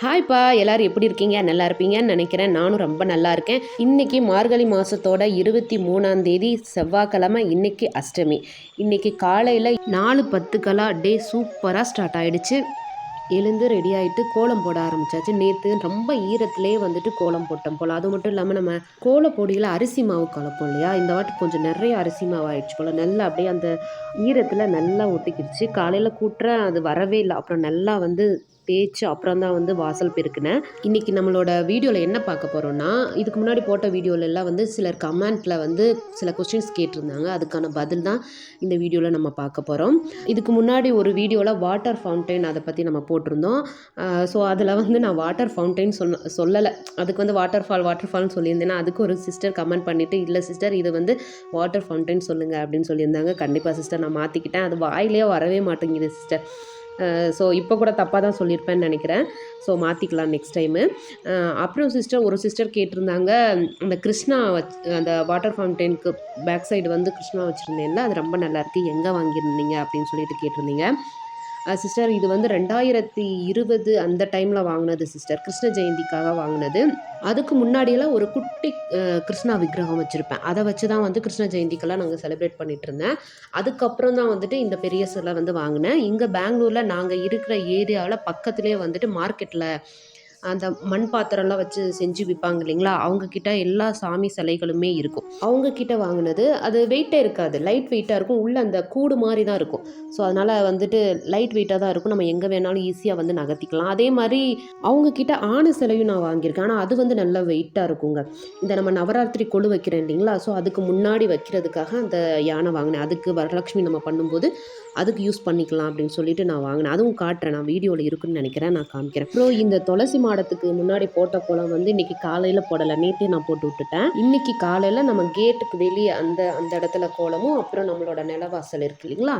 ஹாய்ப்பா எல்லாரும் எப்படி இருக்கீங்க? நல்லா இருப்பீங்கன்னு நினைக்கிறேன். நானும் ரொம்ப நல்லா இருக்கேன். இன்னைக்கு மார்கழி மாதத்தோட இருபத்தி மூணாம் தேதி செவ்வாய்க்கிழமை இன்னைக்கு அஷ்டமி. இன்னைக்கு காலையில் நாலு பத்துக்கெல்லாம் டே சூப்பராக ஸ்டார்ட் ஆகிடுச்சு எழுந்து ரெடி ஆகிட்டு கோலம் போட ஆரம்பிச்சாச்சு. நேற்று ரொம்ப ஈரத்துலேயே வந்துட்டு கோலம் போட்டோம் போல். அது மட்டும் இல்லாமல் நம்ம கோலப்பொடியில் அரிசி மாவு கலப்போம் இல்லையா? இந்த வாட்டி கொஞ்சம் நிறைய அரிசி மாவு ஆயிடுச்சு போல். நல்லா அப்படியே அந்த ஈரத்தில் நல்லா ஒட்டிக்கிடுச்சு. காலையில் கூட்டுற அது வரவே இல்லை. அப்புறம் நல்லா வந்து தேய்ச்சி அப்புறம் தான் வந்து வாசல் பெருக்கினேன் இன்றைக்கி நம்மளோட வீடியோவில் என்ன பார்க்க போகிறோன்னா இதுக்கு முன்னாடி போட்ட வீடியோலெல்லாம் வந்து சிலர் கமெண்ட்டில் வந்து சில கொஸ்டின்ஸ் கேட்டிருந்தாங்க. அதுக்கான பதில் தான் இந்த வீடியோவில் நம்ம பார்க்க போகிறோம் இதுக்கு முன்னாடி ஒரு வீடியோவில் வாட்டர் ஃபவுண்டைன் அதை பற்றி நம்ம போட்டிருந்தோம். ஸோ அதில் வந்து நான் வாட்டர் ஃபவுண்டைன் சொன்ன சொல்லலை. அதுக்கு வந்து வாட்டர் ஃபால் வாட்டர் ஃபால்னு சொல்லியிருந்தேன்னா அதுக்கு ஒரு சிஸ்டர் கமெண்ட் பண்ணிவிட்டு இல்லை சிஸ்டர் இது வந்து வாட்டர் ஃபவுண்டைன் சொல்லுங்கள் அப்படின்னு சொல்லியிருந்தாங்க. கண்டிப்பாக சிஸ்டர் நான் மாற்றிக்கிட்டேன் அது வாயிலே வரவே மாட்டேங்குது சிஸ்டர் ஸோ இப்போ கூட தப்பாக தான் சொல்லியிருப்பேன்னு நினைக்கிறேன். ஸோ மாற்றிக்கலாம் நெக்ஸ்ட் டைமு அப்புறம் சிஸ்டர் ஒரு சிஸ்டர் கேட்டிருந்தாங்க அந்த கிருஷ்ணா வச் அந்த வாட்டர் ஃபவுண்டெயினுக்கு பேக் சைடு வந்து கிருஷ்ணா வச்சுருந்தேன்ல அது ரொம்ப நல்லாயிருக்கு எங்கே வாங்கியிருந்தீங்க அப்படின்னு சொல்லிட்டு கேட்டிருந்தீங்க. சிஸ்டர் இது வந்து ரெண்டாயிரத்தி இருபது அந்த டைமில் வாங்கினது சிஸ்டர் கிருஷ்ண ஜெயந்திக்காக வாங்கினது. அதுக்கு முன்னாடியெல்லாம் ஒரு குட்டி கிருஷ்ணா விக்கிரகம் வச்சுருப்பேன். அதை வச்சு தான் வந்து கிருஷ்ண ஜெயந்திக்கெல்லாம் நாங்கள் செலிப்ரேட் பண்ணிகிட்டு இருந்தேன் அதுக்கப்புறம் தான் வந்துட்டு இந்த பெரிய சிலை வந்து வாங்கினேன். இங்கே பெங்களூரில் நாங்கள் இருக்கிற ஏரியாவில் பக்கத்துலேயே வந்துட்டு மார்க்கெட்டில் அந்த மண் பாத்திரம்லாம் வச்சு செஞ்சு விற்பாங்க இல்லைங்களா? அவங்கக்கிட்ட எல்லா சாமி சிலைகளுமே இருக்கும். அவங்கக்கிட்ட வாங்கினது அது வெயிட்டே இருக்காது. லைட் வெயிட்டாக இருக்கும். உள்ளே அந்த கூடு மாதிரி தான் இருக்கும். ஸோ அதனால் வந்துட்டு லைட் வெயிட்டாக தான் இருக்கும். நம்ம எங்கே வேணாலும் ஈஸியாக வந்து நகர்த்திக்கலாம். அதே மாதிரி அவங்கக்கிட்ட ஆணை சிலையும் நான் வாங்கியிருக்கேன். ஆனால் அது வந்து நல்ல வெயிட்டாக இருக்குங்க. இந்த நம்ம நவராத்திரி கொழு வைக்கிறேன் இல்லைங்களா? ஸோ அதுக்கு முன்னாடி வைக்கிறதுக்காக அந்த யானை வாங்கினேன். அதுக்கு வரலட்சுமி நம்ம பண்ணும்போது அதுக்கு யூஸ் பண்ணிக்கலாம் அப்படின்னு சொல்லிட்டு நான் வாங்கினேன். அதுவும் காட்டுறேன். நான் வீடியோவில் இருக்குன்னு நினைக்கிறேன். நான் காமிக்கிறேன். அப்புறம் இந்த துளசி மாடத்துக்கு முன்னாடி போட்ட கோலம் வந்து இன்னைக்கு காலையில் போடலை. நேற்றே நான் போட்டு விட்டுட்டேன். இன்னைக்கு காலையில் நம்ம கேட்டுக்கு வெளியே அந்த அந்த இடத்துல கோலமும் அப்புறம் நம்மளோட நிலவாசல் இருக்கு இல்லைங்களா?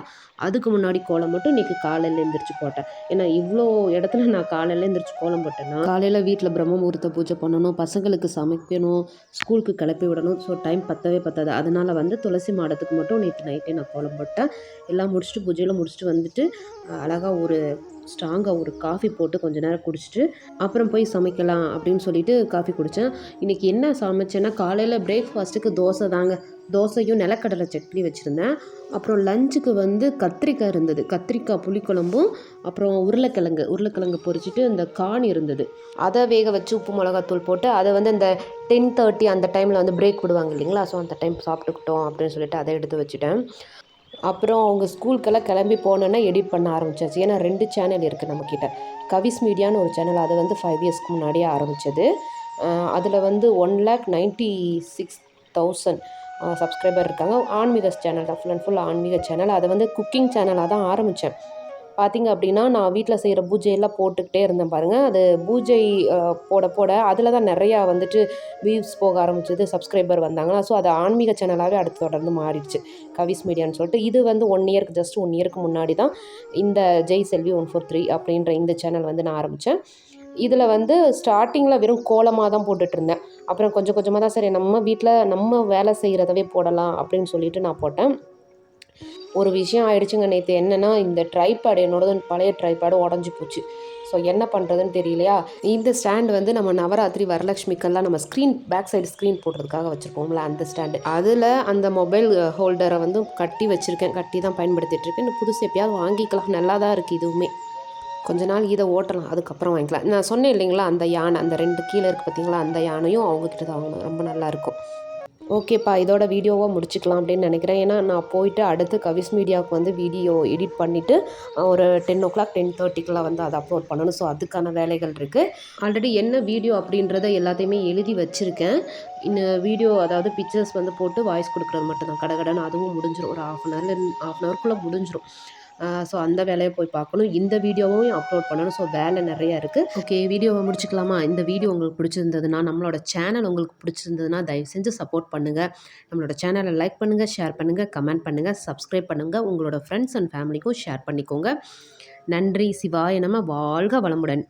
அதுக்கு முன்னாடி கோலம் மட்டும் இன்னைக்கு காலையில் எழுந்திரிச்சு போட்டேன். ஏன்னா இவ்வளோ இடத்துல நான் காலையில் எழுந்திரிச்சு கோலம் போட்டேன்னா காலையில் வீட்டில் பிரம்ம முகூர்த்த பூஜை பண்ணணும் பசங்களுக்கு சமைக்கணும் ஸ்கூலுக்கு கிளப்பி விடணும். ஸோ டைம் பத்தவே பத்தாது. அதனால் வந்து துளசி மாடத்துக்கு மட்டும் நேற்று நைட்டே நான் கோலம் போட்டேன். எல்லாம் முடிச்சுட்டு பூஜையில் முடிச்சுட்டு வந்துட்டு அழகாக ஒரு ஸ்ட்ராங்காக ஒரு காஃபி போட்டு கொஞ்ச நேரம் குடிச்சிட்டு அப்புறம் போய் சமைக்கலாம் அப்படின்னு சொல்லிட்டு காஃபி குடித்தேன் இன்றைக்கி என்ன சமைச்சேன்னா காலையில் பிரேக்ஃபாஸ்ட்டுக்கு தோசை தாங்க. தோசையும் நிலக்கடலை சட்னி வச்சுருந்தேன். அப்புறம் லஞ்சுக்கு வந்து கத்திரிக்காய் இருந்தது. கத்திரிக்காய் புளிக்குழம்பும் அப்புறம் உருளைக்கிழங்கு. உருளைக்கிழங்கு பொரிச்சிட்டு இந்த கான் இருந்தது. அதை வேக வச்சு உப்பு மிளகாத்தூள் போட்டு அதை வந்து இந்த டென் தேர்ட்டி அந்த டைமில் வந்து பிரேக் விடுவாங்க இல்லைங்களா? ஸோ அந்த டைம் சாப்பிட்டுக்கிட்டோம் அப்படின்னு சொல்லிட்டு அதை எடுத்து வச்சுட்டேன். அப்புறம் அவங்க ஸ்கூலுக்கெல்லாம் கிளம்பி போனோன்னா எடிட் பண்ண ஆரம்பிச்சாச்சு. ஏன்னா ரெண்டு சேனல் இருக்குது நம்மக்கிட்ட கவிஸ் மீடியான்னு ஒரு சேனல் அது வந்து ஃபைவ் இயர்ஸ்க்கு முன்னாடியே ஆரம்பித்தது அதில் வந்து one lakh ninety six thousand subscriber இருக்காங்க. ஆன்மீக சேனல் தான் ஃபுல் அண்ட் ஃபுல் ஆன்மீக சேனல் அதை வந்து குக்கிங் சேனலாக தான் ஆரம்பித்தேன் பார்த்திங்க அப்படின்னா நான் வீட்டில் செய்கிற பூஜையெல்லாம் போட்டுக்கிட்டே இருந்தேன் பாருங்கள் அது பூஜை போட போட அதில் தான் நிறையா வந்துட்டு வியூஸ் போக ஆரம்பிச்சது சப்ஸ்கிரைபர் வந்தாங்கன்னா. ஸோ அது ஆன்மீக சேனலாகவே அடுத்து தொடர்ந்து மாறிடுச்சு. கவிஸ் மீடியான்னு சொல்லிட்டு இது வந்து ஒன் இயர்க்கு ஜஸ்ட் ஒன் இயருக்கு முன்னாடி தான் இந்த Jai Selvi one four three அப்படின்ற இந்த சேனல் வந்து நான் ஆரம்பித்தேன் இதில் வந்து ஸ்டார்டிங்கில் வெறும் கோலமாக தான் போட்டுட்ருந்தேன் அப்புறம் கொஞ்சம் கொஞ்சமாக தான் சரி நம்ம வீட்டில் நம்ம வேலை செய்கிறதவே போடலாம் அப்படின்னு சொல்லிட்டு நான் போட்டேன். ஒரு விஷயம் ஆயிடுச்சுங்க நேற்று என்னென்னா இந்த ட்ரைபேடு என்னோடது பழைய ட்ரைபேடு உடஞ்சி போச்சு. ஸோ என்ன பண்ணுறதுன்னு தெரியலையா? இந்த ஸ்டாண்ட் வந்து நம்ம நவராத்திரி வரலட்சுமிக்கெல்லாம் நம்ம ஸ்க்ரீன் பேக் சைடு ஸ்க்ரீன் போடுறதுக்காக வச்சுருப்போம்ல அந்த ஸ்டாண்டு அதில் அந்த மொபைல் ஹோல்டரை uh, வந்து கட்டி வச்சுருக்கேன். கட்டி தான் பயன்படுத்திகிட்டு இருக்கேன் இன்னும் புதுசு எப்பயாவது வாங்கிக்கலாம். நல்லா தான் இருக்குது இதுவுமே. கொஞ்ச நாள் இதை ஓட்டலாம். அதுக்கப்புறம் வாங்கிக்கலாம். நான் சொன்னேன் இல்லைங்களா அந்த யானை அந்த ரெண்டு கீழே இருக்குது பார்த்தீங்களா அந்த யானையும் அவங்கக்கிட்ட தான் வாங்கணும். ரொம்ப நல்லாயிருக்கும் ஓகேப்பா இதோட வீடியோவாக முடிச்சுக்கலாம் அப்படின்னு நினைக்கிறேன். ஏன்னா நான் போயிட்டு அடுத்து கவிஸ் மீடியாவுக்கு வந்து வீடியோ எடிட் பண்ணிவிட்டு ஒரு டென் ஓ கிளாக் டென் தேர்ட்டிக்கெலாம் வந்து அதை அப்லோட் பண்ணணும். ஸோ அதுக்கான வேலைகள் இருக்குது ஆல்ரெடி என்ன வீடியோ அப்படின்றத எல்லாத்தையுமே எழுதி வச்சுருக்கேன். இன்னும் வீடியோ அதாவது பிக்சர்ஸ் வந்து போட்டு வாய்ஸ் கொடுக்குறது மட்டும்தான். கடகடன்னு அதுவும் முடிஞ்சிடும் ஒரு ஆஃப் அன் ஹவரில் ஆஃப் அன் ஹவர்க்குள்ளே முடிஞ்சிடும் ஸோ அந்த வேலையை போய் பார்க்கணும். இந்த வீடியோவும் அப்லோட் பண்ணணும். ஸோ வேலை நிறையா இருக்குது ஓகே வீடியோவை முடிச்சுக்கலாமா? இந்த வீடியோ உங்களுக்கு பிடிச்சிருந்ததுன்னா நம்மளோட சேனல் உங்களுக்கு பிடிச்சிருந்ததுன்னா தயவு செஞ்சு சப்போர்ட் பண்ணுங்கள் நம்மளோட சேனலை லைக் பண்ணுங்கள் ஷேர் பண்ணுங்கள் கமெண்ட் பண்ணுங்கள் சப்ஸ்கிரைப் பண்ணுங்கள் உங்களோட ஃப்ரெண்ட்ஸ் அண்ட் ஃபேமிலிக்கும் ஷேர் பண்ணிக்கோங்க. நன்றி. சிவாய நம்ம வாழ்க வளமுடன்.